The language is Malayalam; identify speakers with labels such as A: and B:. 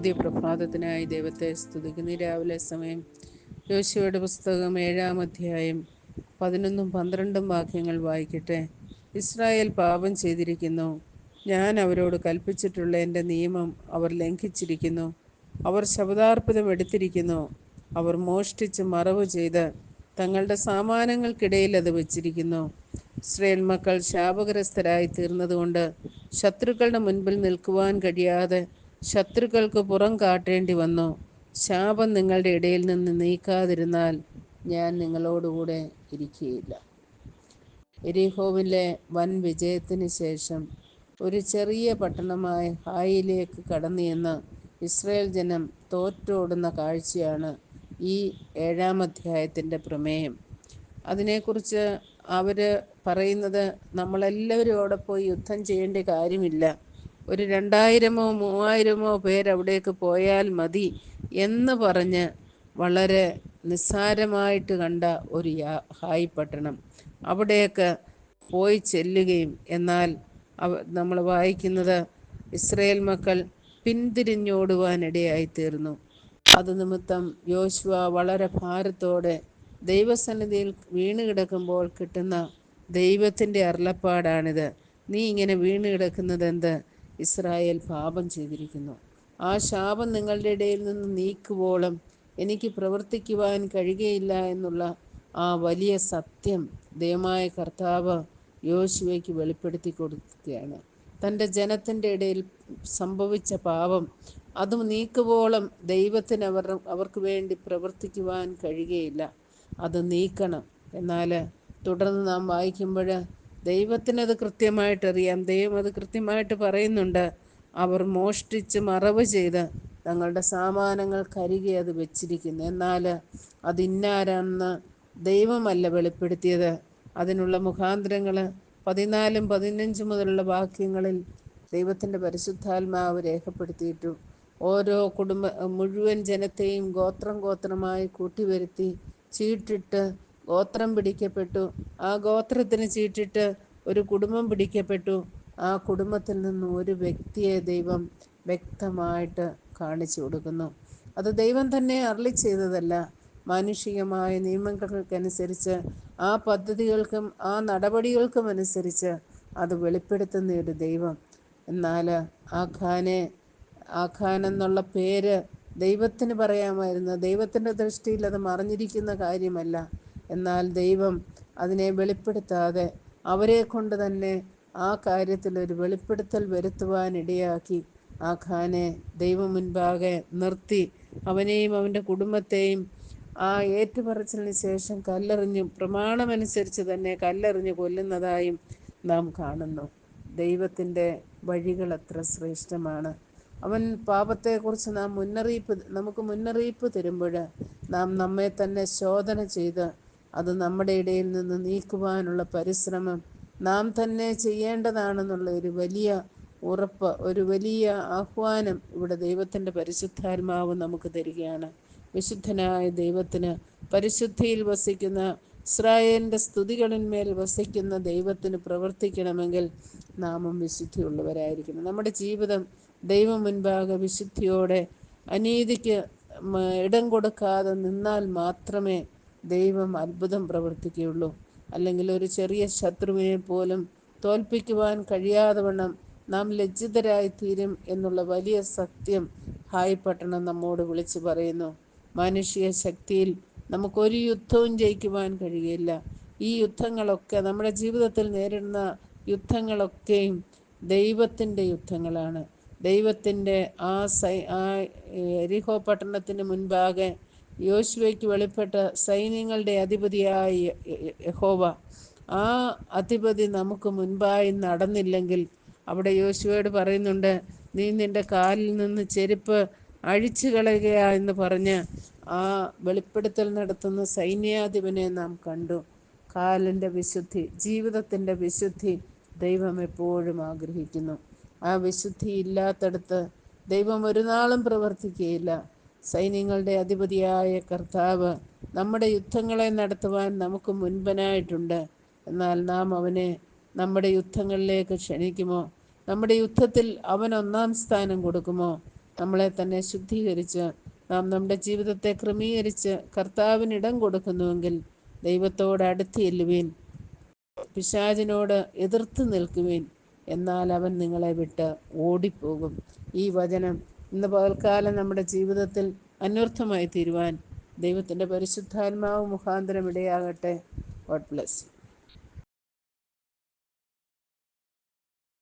A: പുതിയ പ്രഭാതത്തിനായി ദൈവത്തെ സ്തുതിക്കുന്നു. രാവിലെ സമയം യോശുവയുടെ പുസ്തകം ഏഴാം അധ്യായം പതിനൊന്നും പന്ത്രണ്ടും വാക്യങ്ങൾ വായിക്കട്ടെ. ഇസ്രായേൽ പാപം ചെയ്തിരിക്കുന്നു. ഞാൻ അവരോട് കൽപ്പിച്ചിട്ടുള്ള എന്റെ നിയമം അവർ ലംഘിച്ചിരിക്കുന്നു. അവർ ശബദാർപ്പിതം എടുത്തിരിക്കുന്നു. അവർ മോഷ്ടിച്ച് മറവ് ചെയ്ത് തങ്ങളുടെ സാമാനങ്ങൾക്കിടയിൽ അത് വച്ചിരിക്കുന്നു. ഇസ്രയേൽ മക്കൾ ശാപഗ്രസ്തരായി തീർന്നതുകൊണ്ട് ശത്രുക്കളുടെ മുൻപിൽ നിൽക്കുവാൻ കഴിയാതെ ശത്രുക്കൾക്ക് പുറം കാട്ടേണ്ടി വന്നു. ശാപം നിങ്ങളുടെ ഇടയിൽ നിന്ന് നീക്കാതിരുന്നാൽ ഞാൻ നിങ്ങളോടുകൂടെ ഇരിക്കുകയില്ല. എരിഹോവിലെ വൻ വിജയത്തിന് ശേഷം ഒരു ചെറിയ പട്ടണമായ ഹായിലേക്ക് കടന്നു ചെന്ന് ഇസ്രയേൽ ജനം തോറ്റോടുന്ന കാഴ്ചയാണ് ഈ ഏഴാം അധ്യായത്തിന്റെ പ്രമേയം. അതിനെക്കുറിച്ച് അവർ പറയുന്നത് നമ്മളെല്ലാവരും അവിടെ പോയി യുദ്ധം ചെയ്യേണ്ട കാര്യമില്ല. ഒരു രണ്ടായിരമോ മൂവായിരമോ പേരവിടേക്ക് പോയാൽ മതി എന്ന് പറഞ്ഞ് വളരെ നിസ്സാരമായിട്ട് കണ്ട ഒരു ഹായ് പട്ടണം. അവിടെയൊക്കെ പോയി ചെല്ലുകയും എന്നാൽ നമ്മൾ വായിക്കുന്നത് ഇസ്രയേൽ മക്കൾ പിന്തിരിഞ്ഞോടുവാനിടയായി തീർന്നു അത് നിമിത്തം യോശുവ വളരെ ഭാരത്തോടെ ദൈവസന്നിധിയിൽ വീണ് കിടക്കുമ്പോൾ കിട്ടുന്ന ദൈവത്തിന്റെ അരുളപ്പാടാണിത്. നീ ഇങ്ങനെ വീണ് കിടക്കുന്നത് എന്ത് ഇസ്രായേൽ പാപം ചെയ്തിരിക്കുന്നു. ആ ശാപം നിങ്ങളുടെ ഇടയിൽ നിന്ന് നീക്കുവോളം എനിക്ക് പ്രവർത്തിക്കുവാൻ കഴിയുകയില്ല എന്നുള്ള ആ വലിയ സത്യം ദൈവമായ കർത്താവ് യോശുവയ്ക്ക് വെളിപ്പെടുത്തി കൊടുക്കുകയാണ്. തന്റെ ജനത്തിന്റെ ഇടയിൽ സംഭവിച്ച പാപം അത് നീക്കുവോളം ദൈവത്തിന് അവർ അവർക്ക് വേണ്ടി പ്രവർത്തിക്കുവാൻ കഴിയുകയില്ല. അത് നീക്കണം. എന്നാൽ തുടർന്ന് നാം വായിക്കുമ്പോൾ ദൈവത്തിനത് കൃത്യമായിട്ടറിയാം. ദൈവം അത് കൃത്യമായിട്ട് പറയുന്നുണ്ട്. അവർ മോഷ്ടിച്ച് മറവ് ചെയ്ത് തങ്ങളുടെ സാമാനങ്ങൾ കരികെ അത് വെച്ചിരിക്കുന്നു. എന്നാൽ അതിന്നാരാണെന്ന് ദൈവമല്ല വെളിപ്പെടുത്തിയത്. അതിനുള്ള മുഖാന്തരങ്ങൾ പതിനാലും പതിനഞ്ചും മുതലുള്ള വാക്യങ്ങളിൽ ദൈവത്തിന്റെ പരിശുദ്ധാത്മാവ് രേഖപ്പെടുത്തിയിട്ടു ഓരോ കുടുംബ മുഴുവൻ ജനത്തെയും ഗോത്രം ഗോത്രമായി കൂട്ടിവരുത്തി ചീട്ടിട്ട് ഗോത്രം പിടിക്കപ്പെട്ടു. ആ ഗോത്രത്തിന് ചീട്ടിട്ട് ഒരു കുടുംബം പിടിക്കപ്പെട്ടു. ആ കുടുംബത്തിൽ നിന്ന് ഒരു വ്യക്തിയെ ദൈവം വ്യക്തമായിട്ട് കാണിച്ചു കൊടുക്കുന്നു. അത് ദൈവം തന്നെ അരളി ചെയ്തതല്ല. മാനുഷികമായ നിയമങ്ങൾക്കനുസരിച്ച് ആ പദ്ധതികൾക്കും ആ നടപടികൾക്കും അനുസരിച്ച് അത് വെളിപ്പെടുത്തുന്ന ഒരു ദൈവം. എന്നാൽ ആ ഖാനെ ആ ഖാൻ എന്നുള്ള പേര് ദൈവത്തിന് പറയാമായിരുന്നു. ദൈവത്തിന്റെ ദൃഷ്ടിയിൽ അത് മറിഞ്ഞിരിക്കുന്ന കാര്യമല്ല. എന്നാൽ ദൈവം അതിനെ വെളിപ്പെടുത്താതെ അവരെ കൊണ്ട് തന്നെ ആ കാര്യത്തിൽ ഒരു വെളിപ്പെടുത്തൽ വരുത്തുവാൻ ഇടയാക്കി. ആ ഖാനെ ദൈവം മുൻപാകെ നിർത്തി. അവനെയും അവന്റെ കുടുംബത്തെയും ആ ഏറ്റുപറച്ചിലിന് ശേഷം കല്ലെറിഞ്ഞും പ്രമാണമനുസരിച്ച് തന്നെ കല്ലെറിഞ്ഞ് കൊല്ലുന്നതായും നാം കാണുന്നു. ദൈവത്തിന്റെ വഴികൾ അത്ര ശ്രേഷ്ഠമാണ്. അവൻ പാപത്തെക്കുറിച്ച് നാം മുന്നറിയിപ്പ് നമുക്ക് മുന്നറിയിപ്പ് തരുമ്പോൾ നാം നമ്മെ തന്നെ ശോധന ചെയ്ത് അത് നമ്മുടെ ഇടയിൽ നിന്ന് നീക്കുവാനുള്ള പരിശ്രമം നാം തന്നെ ചെയ്യേണ്ടതാണെന്നുള്ള ഒരു വലിയ ഉറപ്പ് ഒരു വലിയ ആഹ്വാനം ഇവിടെ ദൈവത്തിന്റെ പരിശുദ്ധാത്മാവ് നമുക്ക് തരികയാണ്. വിശുദ്ധനായ ദൈവത്തിന് പരിശുദ്ധിയിൽ വസിക്കുന്ന ഇസ്രായേലിന്റെ സ്തുതികളിന്മേൽ വസിക്കുന്ന ദൈവത്തിന് പ്രവർത്തിക്കണമെങ്കിൽ നാമം വിശുദ്ധിയുള്ളവരായിരിക്കണം. നമ്മുടെ ജീവിതം ദൈവം മുൻപാകെ വിശുദ്ധിയോടെ അനീതിക്ക് ഇടം കൊടുക്കാതെ നിന്നാൽ മാത്രമേ ദൈവം അത്ഭുതം പ്രവർത്തിക്കുകയുള്ളൂ. അല്ലെങ്കിൽ ഒരു ചെറിയ ശത്രുവിനെ പോലും തോൽപ്പിക്കുവാൻ കഴിയാതെ വണ്ണം നാം ലജ്ജിതരായി തീരും എന്നുള്ള വലിയ സത്യം ഹായ് പട്ടണം നമ്മോട് വിളിച്ചു പറയുന്നു. മാനുഷിക ശക്തിയിൽ നമുക്കൊരു യുദ്ധവും ജയിക്കുവാൻ കഴിയില്ല. ഈ യുദ്ധങ്ങളൊക്കെ നമ്മുടെ ജീവിതത്തിൽ നേരിടുന്ന യുദ്ധങ്ങളൊക്കെയും ദൈവത്തിന്റെ യുദ്ധങ്ങളാണ്. ദൈവത്തിന്റെ ആ സൈ ആ എരിഹോ പട്ടണത്തിന് മുൻപാകെ യോശുവയ്ക്ക് വെളിപ്പെട്ട സൈന്യങ്ങളുടെ അധിപതിയായ യഹോവ ആ അധിപതി നമുക്ക് മുൻപായി നടന്നില്ലെങ്കിൽ അവിടെ യോശുവയോട് പറയുന്നുണ്ട് നീ നിന്റെ കാലിൽ നിന്ന് ചെരുപ്പ് അഴിച്ചു കളയുക എന്ന് പറഞ്ഞ് ആ വെളിപ്പെടുത്തൽ നടത്തുന്ന സൈന്യാധിപനെ നാം കണ്ടു. കാലിന്റെ വിശുദ്ധി ജീവിതത്തിന്റെ വിശുദ്ധി ദൈവം എപ്പോഴും ആഗ്രഹിക്കുന്നു. ആ വിശുദ്ധി ഇല്ലാത്തടത്ത് ദൈവം ഒരു നാളും പ്രവർത്തിക്കുകയില്ല. സൈന്യങ്ങളുടെ അധിപതിയായ കർത്താവ് നമ്മുടെ യുദ്ധങ്ങളെ നടത്തുവാൻ നമുക്ക് മുൻപനായിട്ടുണ്ട്. എന്നാൽ നാം അവനെ നമ്മുടെ യുദ്ധങ്ങളിലേക്ക് ക്ഷണിക്കുമോ? നമ്മുടെ യുദ്ധത്തിൽ അവൻ ഒന്നാം സ്ഥാനം കൊടുക്കുമോ? നമ്മളെ തന്നെ ശുദ്ധീകരിച്ച് നാം നമ്മുടെ ജീവിതത്തെ ക്രമീകരിച്ച് കർത്താവിന് ഇടം കൊടുക്കുന്നുവെങ്കിൽ ദൈവത്തോട് അടുത്ത് ചെല്ലുവീൻ പിശാചിനോട് എതിർത്ത് നിൽക്കുവീൻ. എന്നാൽ അവൻ നിങ്ങളെ വിട്ട് ഓടിപ്പോകും. ഈ വചനം ഇന്ന് പകൽക്കാലം നമ്മുടെ ജീവിതത്തിൽ അന്വർത്ഥമായി തീരുവാൻ ദൈവത്തിന്റെ പരിശുദ്ധാത്മാവ് മുഖാന്തരം ഇടയാകട്ടെ. God bless